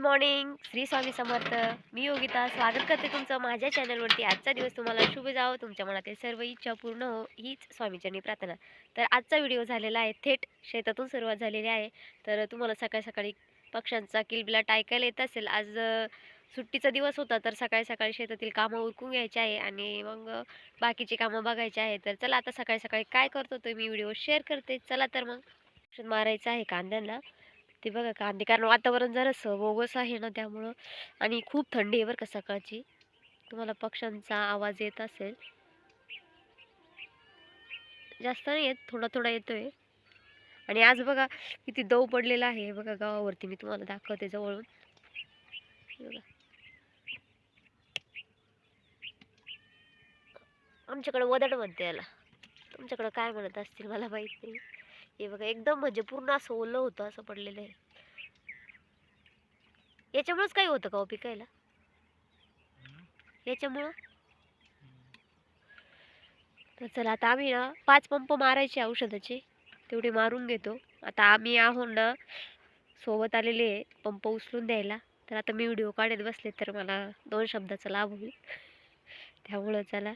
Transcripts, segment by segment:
Morning Shri Swami Samarth. मी योगिता. स्वागत करते तुमचं माझ्या चॅनलवरती आजचा दिवस तुम्हाला शुभ जावं. तुमच्या मनातील सर्व इच्छा पूर्ण हो. हीच स्वामीचरणी प्रार्थना. तर आजचा व्हिडिओ झालेला आहे. थेट शेतातून सुरुवात झालेली आहे. तर तुम्हाला सकाळी सकाळी पक्ष्यांचा किलबिलाट ऐकायला येत असेल. आज सुट्टीचा दिवस होता. तर सकाळी सकाळी शेतातील कामं उरकून घ्यायचे आहे आणि मग बाकीची कामं बघायची आहे. तर चला आता सकाळी सकाळी काय करतो तो मी व्हिडिओ शेअर करते. चला तर मग. औषध मारायचं आहे कांद्यांना. ते बघा कांदे कारण वातावरण जरासं बोगस आहे ना त्यामुळं. आणि खूप थंडी आहे बरं का सकाळची. तुम्हाला पक्ष्यांचा आवाज येत असेल. जास्त नाही येत थोडा थोडा येतोय. आणि आज बघा किती दव पडलेला आहे बघा गावावरती मी तुम्हाला दाखवते जवळून. बघा. आमच्याकडे वदड म्हणते याला. तुमच्याकडे काय म्हणत असतील मला माहीत नाही. हे बघा एकदम म्हणजे पूर्ण असं ओलं होतं असं पडलेलं आहे. याच्यामुळेच काही होतं का हो पिकायला? याच्यामुळं? तर चला आता आम्ही ना पाच पंप मारायचे औषधाचे तेवढे मारून घेतो. आता आम्ही आहो ना सोबत आलेले आहे पंप उचलून द्यायला. तर आता मी व्हिडिओ काढत बसले तर मला दोन शब्दाचा लाभ होईल. त्यामुळं चला.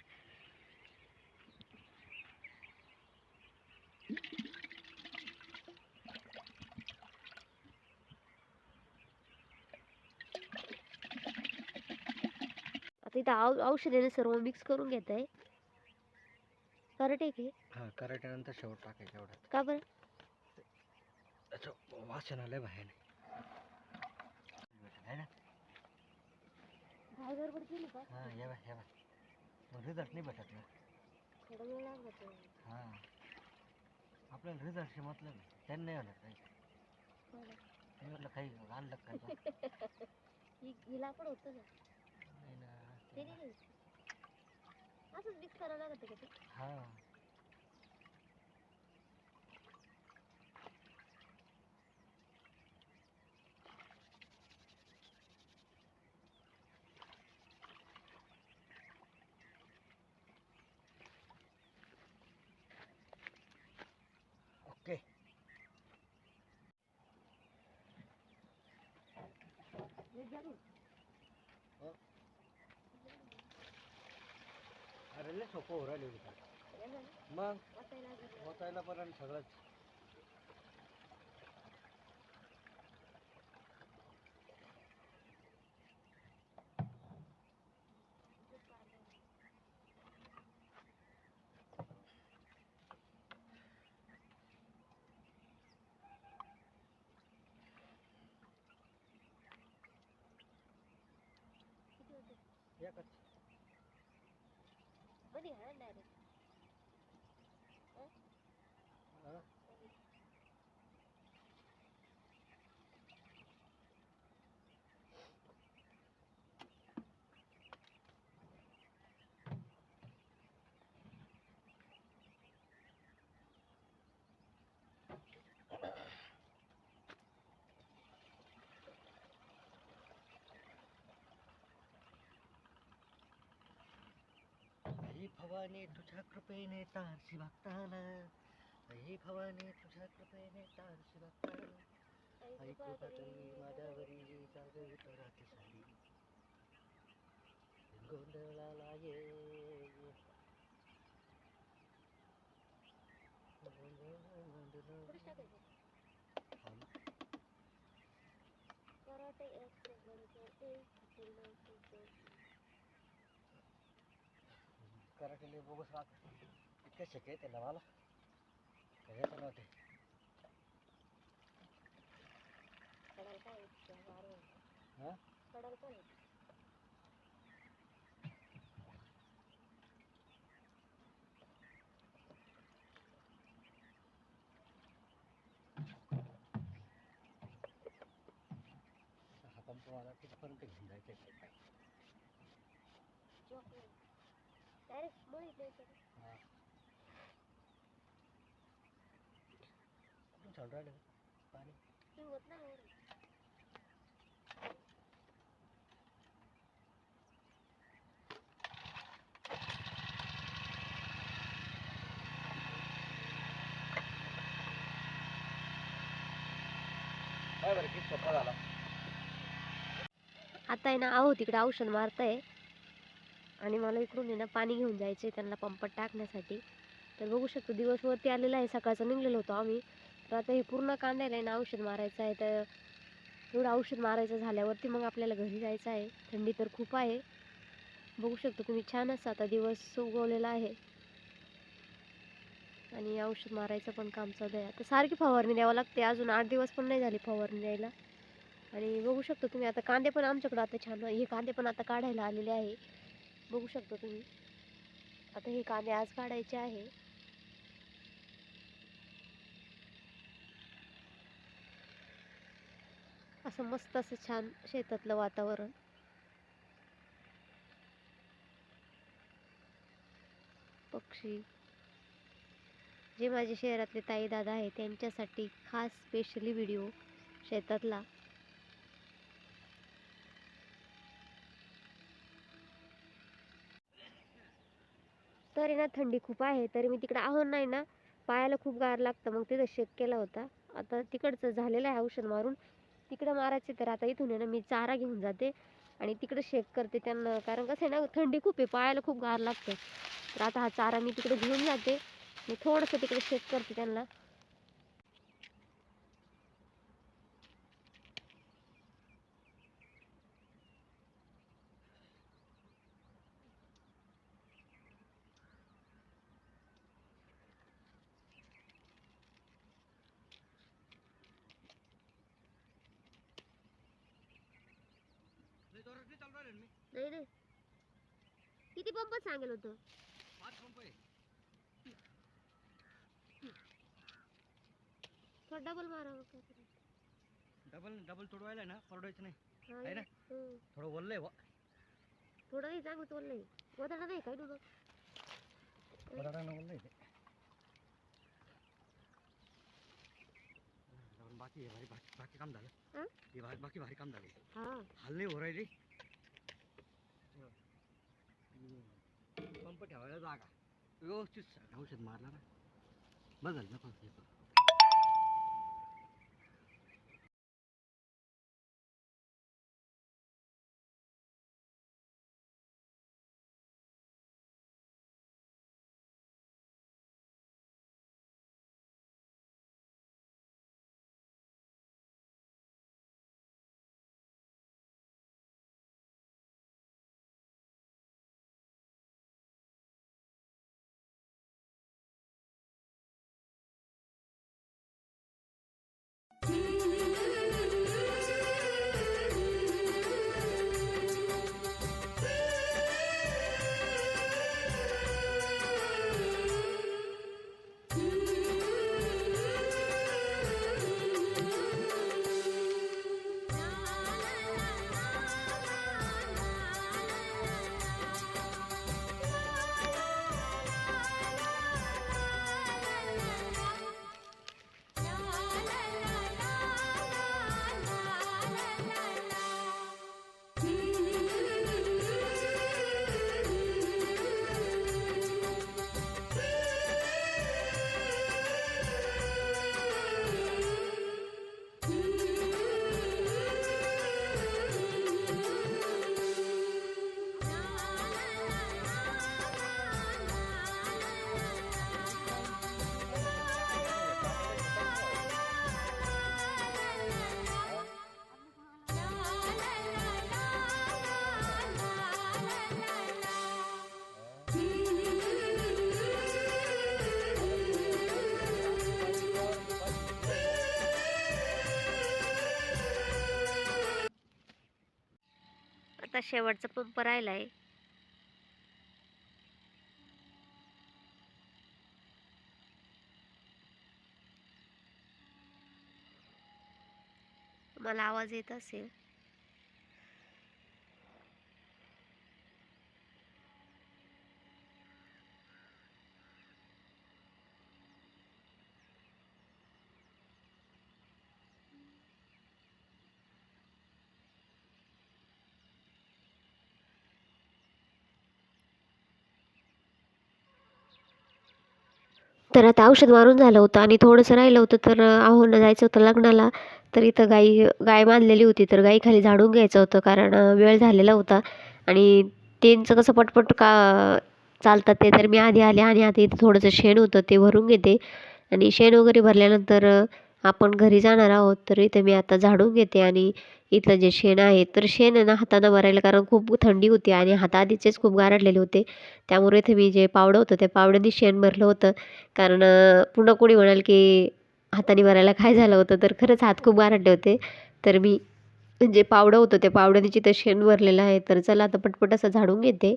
आता इथं औ औषधाने सर्व मिक्स करून घेत आहे ठीक आहे हा कराट्यानंतर शेवट टाकायचं एवढं. का बरं? त्याचं वाचन आलंय बाहेर. है ना? काय गडबड केली का? हा ये बा ये बा. मग रिझल्ट नाही भेटत ना. थोडा वेळ लागत हा. आपल्याला रिझल्टशी मतलब आहे त्यांना नाही होणार काही. म्हटलं काही आणलं काय बा? हिला पण होतं ना नाही ना. ते ते- नाही असंच मिक्स करावं लागत का ते हा ओके अरे लय सोपं हो राहिले होती मग? होतायला पण आणि सगळंच. एकच. मध्ये हा डायरेक्ट हा. भवानी तुझ्या कृपेने तारशी बघताना ही भवानी तुझ्या कृपेने तारशी बघताना आई कृपा करी माझ्यावरी जागवी राहते सारी गोंधळाला ये पुरुष टाकायचं कराटे एक्सप्रेस बनवते कराटेले बोगस राहत. इतके शिके त्याला मला पण नव्हते. हा? हा तिथपर्यंत घेऊन जायचं हा कुठून चालू राहिलं पाणी. काय बरं किती सोपा झाला आता आहे ना आहो तिकडे औषध मारताय. आणि मला इकडून आहे ना पाणी घेऊन जायचं त्यांना पंपात टाकण्यासाठी. तर बघू शकतो दिवसवरती आलेला आहे सकाळचं निघलेलो होतो आम्ही. तर आता हे पूर्ण कांद्याला आहे ना औषध मारायचं आहे. तर एवढं औषध मारायचं झाल्यावरती मग आपल्याला घरी जायचं आहे. थंडी तर खूप आहे. बघू शकतो तुम्ही छान असं आता दिवस उगवलेला आहे. आणि औषध मारायचं पण काम चालू आहे. आता सारखी फवारणी द्यावं लागते. अजून आठ दिवस पण नाही झाली फवारणी द्यायला. आणि बघू शकतो तुम्ही आता कांदे पण आमच्याकडं आता छान हे कांदे पण आता काढायला आलेले आहे. बघू शकतो तुम्ही. आता हे कांदे आज काढायचे आहे. असं मस्त असं छान शेतातलं वातावरण. पक्षी. जे माझे शहरातले ताई दादा आहे त्यांच्यासाठी खास स्पेशली व्हिडिओ शेतातला. तर आहे ना थंडी खूप आहे तरी मी तिकडं आहो नाही ना पायाला खूप गार लागतं मग तिथं शेक केला होता. आता तिकडचं झालेलं आहे औषध मारून. तिकडं मारायचे तर आता इथून आहे ना मी चारा घेऊन जाते आणि तिकडं शेक करते त्यांना. कारण कसं आहे ना थंडी खूप आहे पायाला खूप गार लागतं. तर आता हा चारा मी तिकडे घेऊन जाते. मी थोडंसं तिकडे शेक करते त्यांना. जोरात नाही चालू राहिलं ना मी. नाही नाही. किती पंप सांगेल होतं? पाच पंप आहे. थोडा डबल मारावं काय करायचं? डबल डबल तोडवायला ना परवडायचं नाही. हा आहे ना? थोडं ओललंय बुवा. थोडं नाही चांगलं तोडलंय गोदाडा नाही काय डुबा बटाटा ओललंय ते. बाकी भारी बाकी बाकी काम झालं. हं? हे भारी बाकी भारी काम झाले. हा. हाल नाही हो राहिली पंप ठेवायला जागा. व्यवस्थित औषध मारला ना. बस झालं नको आता शेवटचा पंप आहे मला आवाज येत असेल. तर आता औषध मारून झालं होतं आणि थोडंसं राहिलं होतं तर आहोनं जायचं होतं लग्नाला. तर इथं गाई गाय बांधलेली होती तर गाईखाली झाडून घ्यायचं होतं कारण वेळ झालेला होता. आणि त्यांचं कसं पटपट का चालतात ते तर मी आधी आले आणि आता इथं थोडंसं शेण होतं ते भरून घेते. आणि शेण वगैरे भरल्यानंतर आपण घरी जाणार आहोत तर इथं मी आता झाडून घेते आणि इथलं जे शेण आहे तर शेण आहे ना हातानं भरायला कारण खूप थंडी होती आणि हात आधीचेच खूप गारडलेले होते. त्यामुळे इथे मी जे पावडं होतं त्या पावड्याने शेण भरलं होतं. कारण पुन्हा कोणी म्हणाल की हाताने भरायला काय झालं होतं तर खरंच हात खूप गारडले होते. तर मी जे पावडं होतं त्या पावड्याने जिथं शेण भरलेलं आहे. तर चला आता पटपट असं झाडून घेते.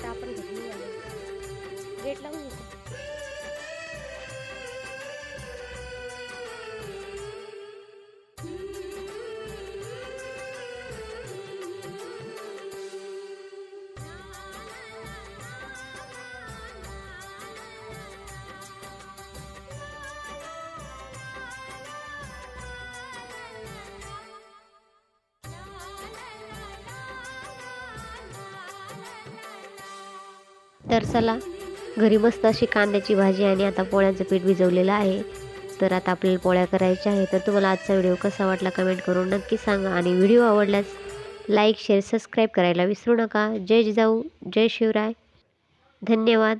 आता आपण घरी गेट लावून घेतो तर चला घरी मस्त अशी कांद्याची भाजी आणि आता पोळ्यांचं पीठ भिजवलेलं आहे. तर आता आपल्याला पोळ्या करायच्या आहे तर तुम्हाला आजचा व्हिडिओ कसा वाटला कमेंट करून नक्की सांगा. आणि व्हिडिओ आवडल्यास लाईक शेअर सबस्क्राईब करायला विसरू नका. जय जिजाऊ जय शिवराय. धन्यवाद.